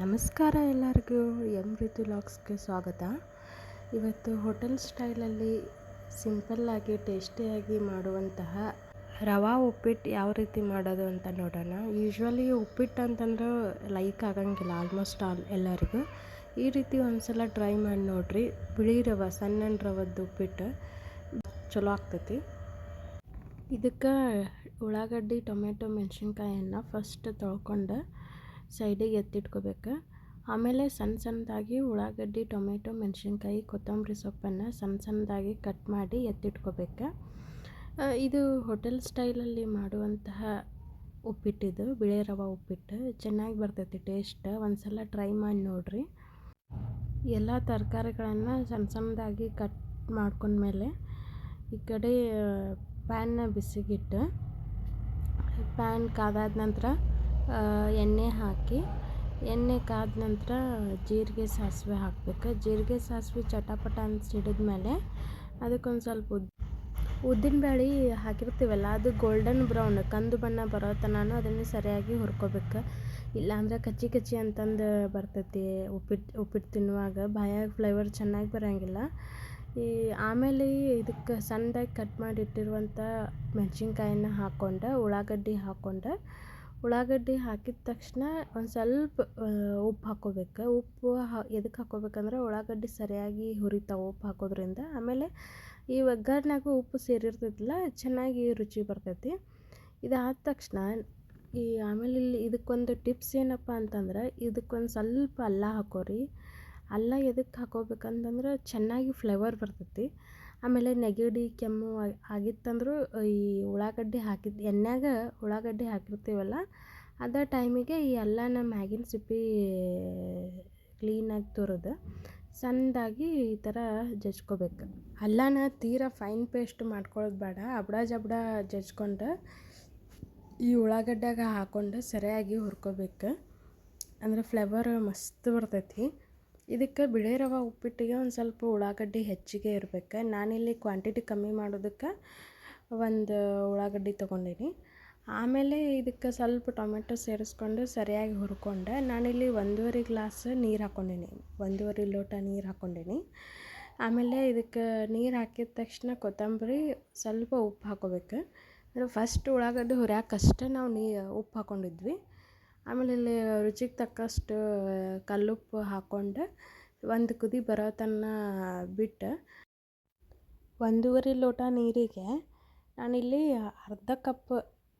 ನಮಸ್ಕಾರ ಎಲ್ಲರಿಗೂ ಎಂ ರೀತಿ ಲಾಕ್ಸ್ಗೆ ಸ್ವಾಗತ. ಇವತ್ತು ಹೋಟೆಲ್ ಸ್ಟೈಲಲ್ಲಿ ಸಿಂಪಲ್ಲಾಗಿ, ಟೇಸ್ಟಿಯಾಗಿ ಮಾಡುವಂತಹ ರವಾ ಉಪ್ಪಿಟ್ಟು ಯಾವ ರೀತಿ ಮಾಡೋದು ಅಂತ ನೋಡೋಣ. ಯೂಶ್ವಲಿ ಉಪ್ಪಿಟ್ಟು ಅಂತಂದ್ರೆ ಲೈಕ್ ಆಗಂಗಿಲ್ಲ, ಆಲ್ಮೋಸ್ಟ್ ಆಲ್ ಎಲ್ಲರಿಗೂ. ಈ ರೀತಿ ಒಂದ್ಸಲ ಟ್ರೈ ಮಾಡಿ ನೋಡ್ರಿ. ಬಿಳಿ ರವೆ ಸಣ್ಣ ರವದ್ದು ಉಪ್ಪಿಟ್ಟು ಚಲೋ ಆಗ್ತೈತಿ. ಇದಕ್ಕೆ ಉಳ್ಳಾಗಡ್ಡಿ, ಟೊಮೆಟೊ, ಮೆಣಸಿನ್ಕಾಯನ್ನು ಫಸ್ಟ್ ತೊಳ್ಕೊಂಡು ಸೈಡಿಗೆ ಎತ್ತಿಟ್ಕೋಬೇಕು. ಆಮೇಲೆ ಸಣ್ಣ ಸಣ್ಣದಾಗಿ ಉಳ್ಳಾಗಡ್ಡಿ, ಟೊಮೆಟೊ, ಮೆಣಸಿನ್ಕಾಯಿ, ಕೊತ್ತಂಬರಿ ಸೊಪ್ಪನ್ನು ಸಣ್ಣ ಸಣ್ಣದಾಗಿ ಕಟ್ ಮಾಡಿ ಎತ್ತಿಟ್ಕೋಬೇಕು. ಇದು ಹೋಟೆಲ್ ಸ್ಟೈಲಲ್ಲಿ ಮಾಡುವಂತಹ ಉಪ್ಪಿಟ್ಟಿದು, ಬಿಳೆ ರವೆ ಉಪ್ಪಿಟ್ಟು. ಚೆನ್ನಾಗಿ ಬರ್ತೈತಿ ಟೇಸ್ಟ್. ಒಂದು ಸಲ ಟ್ರೈ ಮಾಡಿ ನೋಡಿರಿ. ಎಲ್ಲ ತರಕಾರಿಗಳನ್ನು ಸಣ್ಣ ಸಣ್ಣದಾಗಿ ಕಟ್ ಮಾಡ್ಕೊಂಡ್ಮೇಲೆ ಈ ಕಡೆ ಪ್ಯಾನ್ನ ಬಿಸಿಗಿಟ್ಟು. ಪ್ಯಾನ್ ಕಾದಾದ ನಂತರ ಎಣ್ಣೆ ಹಾಕಿ, ಎಣ್ಣೆ ಕಾದ ನಂತರ ಜೀರಿಗೆ ಸಾಸಿವೆ ಹಾಕಬೇಕು. ಜೀರಿಗೆ ಸಾಸಿವೆ ಚಟಪಟ ಅಂತ ಸಿಡಿದ್ಮೇಲೆ ಅದಕ್ಕೊಂದು ಸ್ವಲ್ಪ ಉದ್, ಉದ್ದಿನ ಬೇಳೆ ಹಾಕಿರ್ತೀವಲ್ಲ, ಅದು ಗೋಲ್ಡನ್ ಬ್ರೌನ್ ಕಂದು ಬಣ್ಣ ಬರೋ ತನಕ ಅದನ್ನು ಸರಿಯಾಗಿ ಹುರ್ಕೋಬೇಕು. ಇಲ್ಲಾಂದ್ರೆ ಕಚ್ಚಿ ಕಚ್ಚಿ ಅಂತಂದು ಬರ್ತೈತಿ ಉಪ್ಪಿಟ್ಟು ಉಪ್ಪಿಟ್ಟು ತಿನ್ನುವಾಗ. ಬಾಯಾಗ ಫ್ಲೇವರ್ ಚೆನ್ನಾಗಿ ಬರೋಂಗಿಲ್ಲ. ಈ ಆಮೇಲೆ ಇದಕ್ಕೆ ಸಣ್ಣದಾಗಿ ಕಟ್ ಮಾಡಿ ಇಟ್ಟಿರುವಂಥ ಮೆಣಸಿನ್ಕಾಯಿನ ಹಾಕ್ಕೊಂಡು, ಉಳ್ಳಾಗಡ್ಡಿ ಹಾಕ್ಕೊಂಡು ಉಳ್ಳಾಗಡ್ಡಿ ಹಾಕಿದ ತಕ್ಷಣ ಒಂದು ಸ್ವಲ್ಪ ಉಪ್ಪು ಹಾಕ್ಕೋಬೇಕು ಉಪ್ಪು ಹಾ ಎದಕ್ಕೆ ಹಾಕ್ಕೋಬೇಕಂದ್ರೆ ಉಳ್ಳಾಗಡ್ಡಿ ಸರಿಯಾಗಿ ಹುರಿತಾವೆ ಉಪ್ಪು ಹಾಕೋದ್ರಿಂದ. ಆಮೇಲೆ ಈ ಒಗ್ಗರ್ಣ್ಯಾಗೂ ಉಪ್ಪು ಸೇರಿರ್ತೈತಲ್ಲ ಚೆನ್ನಾಗಿ ರುಚಿ ಬರ್ತೈತಿ. ಇದಾದ ತಕ್ಷಣ ಈ ಆಮೇಲೆ ಇಲ್ಲಿ ಇದಕ್ಕೊಂದು ಟಿಪ್ಸ್ ಏನಪ್ಪ ಅಂತಂದ್ರೆ, ಇದಕ್ಕೊಂದು ಸ್ವಲ್ಪ ಅಲ್ಲ ಹಾಕೋರಿ. ಅಲ್ಲ ಎದಕ್ಕೆ ಹಾಕೋಬೇಕಂತಂದ್ರೆ ಚೆನ್ನಾಗಿ ಫ್ಲೇವರ್ ಬರ್ತೈತಿ. ಆಮೇಲೆ ನೆಗಡಿ, ಕೆಮ್ಮು ಆಗಿತ್ತಂದರೂ ಈ ಉಳ್ಳಾಗಡ್ಡಿ ಹಾಕಿದ ಎಣ್ಣೆಗ ಉಳ್ಳಾಗಡ್ಡಿ ಹಾಕಿರ್ತೀವಲ್ಲ, ಅದ ಟೈಮಿಗೆ ಈ ಅಲ್ಲನ ಮ್ಯಾಗಿನ ಸಿಪ್ಪಿ ಕ್ಲೀನಾಗಿ ತುರಿದು. ಸಣ್ಣದಾಗಿ ಈ ಥರ ಜಜ್ಕೋಬೇಕು. ಅಲ್ಲನ ತೀರಾ ಫೈನ್ ಪೇಸ್ಟ್ ಮಾಡ್ಕೊಳ್ಳೋದು ಬೇಡ. ಅಬ್ಡ ಜಬ್ಡ ಜಜ್ಕೊಂಡು ಈ ಉಳ್ಳಾಗಡ್ಡ್ಯಾಗ ಹಾಕ್ಕೊಂಡು ಸರಿಯಾಗಿ ಹುರ್ಕೋಬೇಕು. ಅಂದ್ರೆ ಫ್ಲೇವರ್ ಮಸ್ತ್ ಬರ್ತೈತಿ. ಇದಕ್ಕೆ ಬಿಳಿ ರವೆ ಉಪ್ಪಿಟ್ಟಿಗೆ ಒಂದು ಸ್ವಲ್ಪ ಉಳ್ಳಾಗಡ್ಡಿ ಹೆಚ್ಚಿಗೆ ಇರಬೇಕು. ನಾನಿಲ್ಲಿ ಕ್ವಾಂಟಿಟಿ ಕಮ್ಮಿ ಮಾಡೋದಕ್ಕೆ ಒಂದು ಉಳ್ಳಾಗಡ್ಡಿ ತೊಗೊಂಡೀನಿ. ಆಮೇಲೆ ಇದಕ್ಕೆ ಸ್ವಲ್ಪ ಟೊಮೆಟೊ ಸೇರಿಸ್ಕೊಂಡು ಸರಿಯಾಗಿ ಹುರ್ಕೊಂಡೆ. ನಾನಿಲ್ಲಿ ಒಂದೂವರೆ ಗ್ಲಾಸ್ ನೀರು ಹಾಕ್ಕೊಂಡೀನಿ ಒಂದೂವರೆ ಲೋಟ ನೀರು ಹಾಕ್ಕೊಂಡೀನಿ ಆಮೇಲೆ ಇದಕ್ಕೆ ನೀರು ಹಾಕಿದ ತಕ್ಷಣ ಕೊತ್ತಂಬರಿ ಸ್ವಲ್ಪ ಉಪ್ಪು ಹಾಕೋಬೇಕು. ಅಂದರೆ ಫಸ್ಟ್ ಉಳ್ಳಾಗಡ್ಡಿ ಹುರಿಯಾಕಷ್ಟೇ ನಾವು ನೀ ಉಪ್ಪು ಹಾಕ್ಕೊಂಡಿದ್ವಿ ಆಮೇಲೆ ಇಲ್ಲಿ ರುಚಿಗೆ ತಕ್ಕಷ್ಟು ಕಲ್ಲುಪ್ಪು ಹಾಕ್ಕೊಂಡು ಒಂದು ಕುದಿ ಬರೋ ತನಕ ಬಿಟ್ಟು ಒಂದೂವರೆ ಲೋಟ ನೀರಿಗೆ ನಾನಿಲ್ಲಿ ಅರ್ಧ ಕಪ್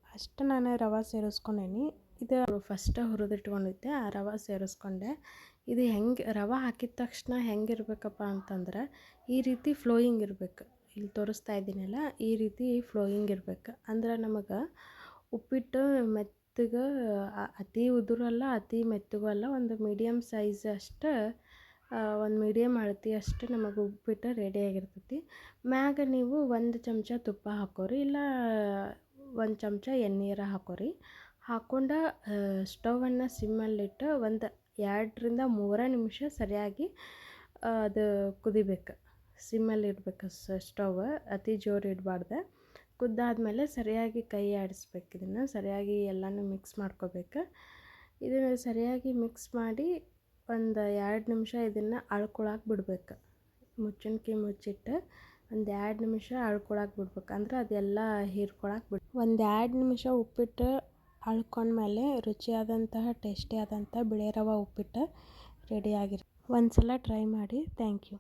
ಅಷ್ಟು ನಾನು ರವೆ ಸೇರಿಸ್ಕೊಂಡೇನಿ. ಇದು ಫಸ್ಟ್ ಹುರಿದಿಟ್ಕೊಂಡಿದ್ದೆ, ಆ ರವೆ ಸೇರಿಸ್ಕೊಂಡೆ. ಇದು ಹೆಂಗೆ, ರವೆ ಹಾಕಿದ ತಕ್ಷಣ ಹೆಂಗಿರ್ಬೇಕಪ್ಪ ಅಂತಂದ್ರೆ ಈ ರೀತಿ ಫ್ಲೋಯಿಂಗ್ ಇರಬೇಕು. ಇಲ್ಲಿ ತೋರಿಸ್ತಾ ಇದ್ದೀನಲ್ಲ, ಈ ರೀತಿ ಫ್ಲೋಯಿಂಗ್ ಇರಬೇಕು. ಅಂದ್ರೆ ನಮಗೆ ಉಪ್ಪಿಟ್ಟು ಮೆತ್ತ ಮೆತ್ತಗೆ ಅತಿ ಉದುರಲ್ಲ ಅತಿ ಮೆತ್ತಗೂ ಅಲ್ಲ, ಒಂದು ಮೀಡಿಯಮ್ ಸೈಜ್ ಅಷ್ಟೇ ಒಂದು ಮೀಡಿಯಮ್ ಅಳತೆ ಅಷ್ಟು ನಮಗೆ ಉಪ್ಪಿಟ್ಟು ರೆಡಿಯಾಗಿರ್ತೈತಿ ಮ್ಯಾಗ ನೀವು ಒಂದು ಚಮಚ ತುಪ್ಪ ಹಾಕೋರಿ, ಇಲ್ಲ ಒಂದು ಚಮಚ ಎಣ್ಣೀರ ಹಾಕೋರಿ. ಹಾಕ್ಕೊಂಡು ಸ್ಟವನ್ನು ಸಿಮ್ಮಲ್ಲಿಟ್ಟು ಒಂದು ಎರಡರಿಂದ ಮೂರೇ ನಿಮಿಷ ಸರಿಯಾಗಿ ಅದು ಕುದಿಬೇಕು. ಸಿಮ್ಮಲ್ಲಿ ಇಡ್ಬೇಕು ಸ್ಟವ್ ಅತಿ ಜೋರು ಇಡಬಾರ್ದು. ಕುದ್ದಾದ್ಮೇಲೆ ಸರಿಯಾಗಿ ಕೈ ಆಡಿಸ್ಬೇಕು. ಇದನ್ನು ಸರಿಯಾಗಿ ಎಲ್ಲನೂ ಮಿಕ್ಸ್ ಮಾಡ್ಕೋಬೇಕು. ಇದನ್ನು ಸರಿಯಾಗಿ ಮಿಕ್ಸ್ ಮಾಡಿ ಒಂದು ಎರಡು ನಿಮಿಷ ಇದನ್ನು ಅಳ್ಕೊಳಕ್ಕೆ ಬಿಡ್ಬೇಕು. ಮುಚ್ಚಣಿಕೆ ಮುಚ್ಚಿಟ್ಟು ಒಂದು ಎರಡು ನಿಮಿಷ ಅಳ್ಕೊಳಕ್ಕೆ ಬಿಡ್ಬೇಕು. ಅಂದ್ರೆ ಅದೆಲ್ಲ ಹೀರ್ಕೊಳಕ್ಕೆ ಬಿಡ್, ಒಂದು ಎರಡು ನಿಮಿಷ ಉಪ್ಪಿಟ್ಟು ಅಳ್ಕೊಂಡ್ಮೇಲೆ ರುಚಿಯಾದಂತಹ ಟೇಸ್ಟಿಯಾದಂಥ ಬಿಳಿ ರವೆ ಉಪ್ಪಿಟ್ಟು ರೆಡಿಯಾಗಿರುತ್ತೆ ಒಂದು ಸಲ ಟ್ರೈ ಮಾಡಿ. Thank you.